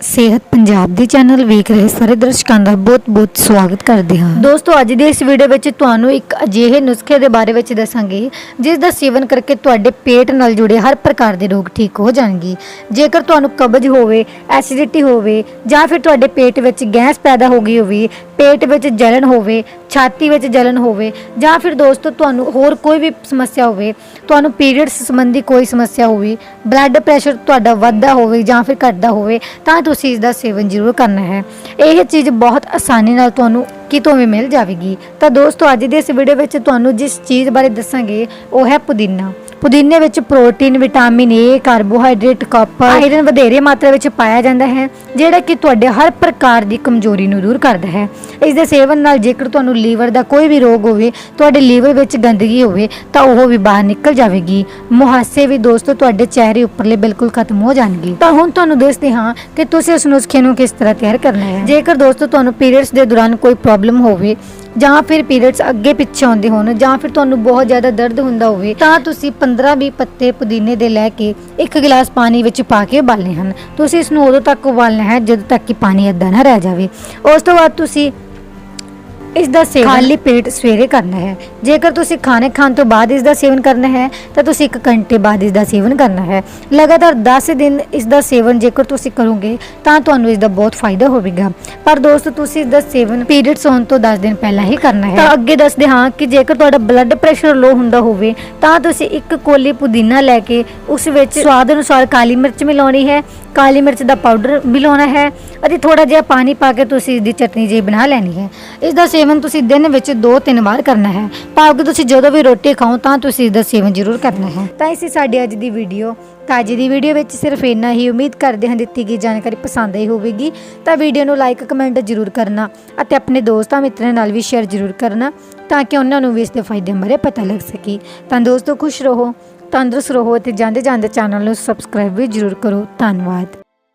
ਸਿਹਤ ਪੰਜਾਬ ਦੇ ਚੈਨਲ ਵੇਖ ਰਹੇ ਸਾਰੇ ਦਰਸ਼ਕਾਂ ਦਾ ਬਹੁਤ-ਬਹੁਤ ਸਵਾਗਤ ਕਰਦੇ ਹਾਂ। ਦੋਸਤੋ, ਅੱਜ ਦੀ ਇਸ ਵੀਡੀਓ ਵਿੱਚ ਤੁਹਾਨੂੰ ਇੱਕ ਅਜਿਹੇ ਨੁਸਖੇ ਦੇ ਬਾਰੇ ਵਿੱਚ ਦੱਸਾਂਗੇ, ਜਿਸ ਦਾ ਸੇਵਨ ਕਰਕੇ ਤੁਹਾਡੇ ਪੇਟ ਨਾਲ ਜੁੜੇ ਹਰ ਪ੍ਰਕਾਰ ਦੇ ਰੋਗ ਠੀਕ ਹੋ ਜਾਣਗੇ। ਜੇਕਰ ਤੁਹਾਨੂੰ ਕਬਜ਼ ਹੋਵੇ ਐਸਿਡਿਟੀ ਹੋਵੇ, ਜਾਂ ਫਿਰ ਤੁਹਾਡੇ ਪੇਟ ਵਿੱਚ ਗੈਸ ਪੈਦਾ ਹੋ ਗਈ ਹੋਵੇ, ਪੇਟ ਵਿੱਚ ਜਲਨ ਹੋਵੇ, ਛਾਤੀ ਵਿੱਚ ਜਲਨ ਹੋਵੇ, ਜਾਂ ਫਿਰ ਦੋਸਤੋ, ਤੁਹਾਨੂੰ ਹੋਰ ਕੋਈ ਵੀ ਸਮੱਸਿਆ ਹੋਵੇ, ਤੁਹਾਨੂੰ ਪੀਰੀਅਡਸ ਸੰਬੰਧੀ ਕੋਈ ਸਮੱਸਿਆ ਹੋਵੇ ਬਲੱਡ ਪ੍ਰੈਸ਼ਰ ਤੁਹਾਡਾ ਵੱਧਦਾ ਹੋਵੇ ਜਾਂ ਫਿਰ ਘਟਦਾ ਹੋਵੇ, ਤਾਂ ਤੁਸੀਂ ਇਸ ਦਾ ਸੇਵਨ ਜ਼ਰੂਰ ਕਰਨਾ ਹੈ। ਇਹ ਚੀਜ਼ ਬਹੁਤ ਆਸਾਨੀ ਨਾਲ ਤੁਹਾਨੂੰ ਕਿਤੋਂ ਵੀ ਮਿਲ ਜਾਵੇਗੀ। ਤਾਂ ਦੋਸਤੋ, ਅੱਜ ਦੇ ਇਸ ਵੀਡੀਓ ਵਿੱਚ ਤੁਹਾਨੂੰ ਜਿਸ ਚੀਜ਼ ਬਾਰੇ ਦੱਸਾਂਗੇ, ਉਹ ਹੈ ਪੁਦੀਨਾ। ਪੁਦੀਨੇ ਵਿੱਚ protein, vitamin A carbohydrate, copper iron ਵਧੇਰੇ ਮਾਤਰਾ ਵਿੱਚ ਪਾਇਆ ਜਾਂਦਾ ਹੈ, ਜਿਹੜਾ ਕਿ ਤੁਹਾਡੇ ਹਰ ਪ੍ਰਕਾਰ ਦੀ ਕਮਜ਼ੋਰੀ ਨੂੰ ਦੂਰ ਕਰਦਾ ਹੈ। ਇਸ ਦੇ ਸੇਵਨ ਨਾਲ ਜੇਕਰ ਤੁਹਾਨੂੰ ਲੀਵਰ ਦਾ ਕੋਈ ਵੀ ਰੋਗ ਹੋਵੇ, ਤੁਹਾਡੇ ਲੀਵਰ ਵਿੱਚ ਗੰਦਗੀ ਹੋਵੇ, ਤਾਂ ਉਹ ਵੀ ਬਾਹਰ ਨਿਕਲ ਜਾਵੇਗੀ। ਮੁਹਾਸੇ ਵੀ ਦੋਸਤੋ ਤੁਹਾਡੇ ਚਿਹਰੇ ਉੱਪਰਲੇ ਬਿਲਕੁਲ ਖਤਮ ਹੋ ਜਾਣਗੇ। ਤਾਂ ਹੁਣ ਤੁਹਾਨੂੰ ਦੱਸਦੇ ਹਾਂ ਕਿ ਤੁਸੀਂ ਇਸ ਨੁਸਖੇ ਨੂੰ ਕਿਸ ਤਰ੍ਹਾਂ ਤਿਆਰ ਕਰਨਾ ਹੈ। ਜੇਕਰ ਦੋਸਤੋ ਤੁਹਾਨੂੰ ਪੀਰੀਅਡਸ ਦੇ ਦੌਰਾਨ ਕੋਈ ਪ੍ਰੋਬਲਮ ਹੋਵੇ, ਜਾਂ ਫਿਰ ਪੀਰੀਅਡਸ ਅੱਗੇ ਪਿੱਛੇ ਆਉਂਦੇ ਹੋਣ, ਜਾਂ ਫਿਰ ਤੁਹਾਨੂੰ ਬਹੁਤ ਜ਼ਿਆਦਾ ਦਰਦ ਹੁੰਦਾ ਹੋਵੇ, ਤਾਂ ਤੁਸੀਂ 15-20 ਪੱਤੇ ਪੁਦੀਨੇ ਦੇ ਲੈ ਕੇ ਇੱਕ ਗਲਾਸ ਪਾਣੀ ਵਿੱਚ ਪਾ ਕੇ ਉਬਾਲਣੇ ਹਨ। ਤੁਸੀਂ ਇਸ ਨੂੰ ਉਦੋਂ ਤੱਕ ਉਬਾਲਣਾ ਹੈ, ਜਦੋਂ ਤੱਕ ਕਿ ਪਾਣੀ ਅੱਧਾ ਨਾ ਰਹਿ ਜਾਵੇ। ਉਸ ਤੋਂ ਬਾਅਦ ਤੁਸੀਂ ਇਸ ਦਾ ਸੇਵਨ ਖਾਲੀ ਪੇਟ ਸਵੇਰੇ ਕਰਨਾ ਹੈ। ਜੇਕਰ ਤੁਸੀਂ ਖਾਣੇ ਖਾਣ ਤੋਂ ਬਾਅਦ ਇਸ ਦਾ ਸੇਵਨ ਕਰਨਾ ਹੈ ਤਾਂ ਤੁਸੀਂ 1 ਘੰਟੇ ਬਾਅਦ ਇਸ ਦਾ ਸੇਵਨ ਕਰਨਾ ਹੈ। ਲਗਾਤਾਰ 10 ਦਿਨ ਇਸ ਦਾ ਸੇਵਨ ਜੇਕਰ ਤੁਸੀਂ ਕਰੋਗੇ ਤਾਂ ਤੁਹਾਨੂੰ ਇਸ ਦਾ ਬਹੁਤ ਫਾਇਦਾ ਹੋਵੇਗਾ। ਪਰ ਦੋਸਤੋ ਤੁਸੀਂ ਇਸ ਦਾ ਸੇਵਨ ਪੀਰੀਅਡਸ ਹੋਣ ਤੋਂ 10 ਦਿਨ ਪਹਿਲਾਂ ਹੀ ਕਰਨਾ ਹੈ। ਤਾਂ ਅੱਗੇ ਦੱਸਦੇ ਹਾਂ ਕਿ ਜੇਕਰ ਤੁਹਾਡਾ ਬਲੱਡ ਪ੍ਰੈਸ਼ਰ ਲੋ ਹੁੰਦਾ ਹੋਵੇ ਤਾਂ ਤੁਸੀਂ ਇੱਕ ਕੋਲੀ ਪੁਦੀਨਾ ਲੈ ਕੇ ਉਸ ਵਿੱਚ ਸਵਾਦ ਅਨੁਸਾਰ ਕਾਲੀ ਮਿਰਚ ਮਿਲਾਉਣੀ ਹੈ ਕਾਲੀ ਮਿਰਚ ਦਾ ਪਾਊਡਰ ਮਿਲਾਉਣਾ ਹੈ ਅਤੇ ਥੋੜਾ ਜਿਹਾ ਪਾਣੀ ਪਾ ਕੇ ਤੁਸੀਂ ਇਸ ਦੀ ਚਟਨੀ ਜਿਹੀ ਬਣਾ ਲੈਣੀ ਹੈ। ਇਸ ਦਾ ਸੇਵਨ ਤੁਸੀਂ ਦਿਨ ਵਿੱਚ 2-3 ਵਾਰ ਕਰਨਾ ਹੈ। ਭਾਵ ਕਿ ਤੁਸੀਂ ਜਦੋਂ ਵੀ ਰੋਟੀ ਖਾਓ ਤਾਂ ਤੁਸੀਂ ਇਸ ਦਾ ਸੇਵਨ ਜ਼ਰੂਰ ਕਰਨਾ ਹੈ। ਤਾਂ ਇਸੇ ਸਾਡੀ ਅੱਜ ਦੀ ਵੀਡੀਓ ਤਾਂ ਅੱਜ ਦੀ ਵੀਡੀਓ ਵਿੱਚ ਸਿਰਫ ਇੰਨਾ ਹੀ। ਉਮੀਦ ਕਰਦੇ ਹਾਂ ਦਿੱਤੀ ਗਈ ਜਾਣਕਾਰੀ ਪਸੰਦ ਆਈ ਹੋਵੇਗੀ। ਤਾਂ ਵੀਡੀਓ ਨੂੰ ਲਾਈਕ, ਕਮੈਂਟ ਜ਼ਰੂਰ ਕਰਨਾ ਅਤੇ ਆਪਣੇ ਦੋਸਤਾਂ ਮਿੱਤਰਾਂ ਨਾਲ ਵੀ ਸ਼ੇਅਰ ਜ਼ਰੂਰ ਕਰਨਾ ਤਾਂ ਕਿ ਉਹਨਾਂ ਨੂੰ ਵੀ ਇਸ ਦੇ ਫਾਇਦੇ ਬਾਰੇ ਪਤਾ ਲੱਗ ਸਕੇ। ਤਾਂ ਦੋਸਤੋ, ਖੁਸ਼ ਰਹੋ। ਤੰਦਰੁਸਤ ਰਹੋ ਅਤੇ ਜਾਂਦੇ ਜਾਂਦੇ ਚੈਨਲ ਨੂੰ ਸਬਸਕ੍ਰਾਈਬ ਵੀ ਜ਼ਰੂਰ ਕਰੋ। ਧੰਨਵਾਦ।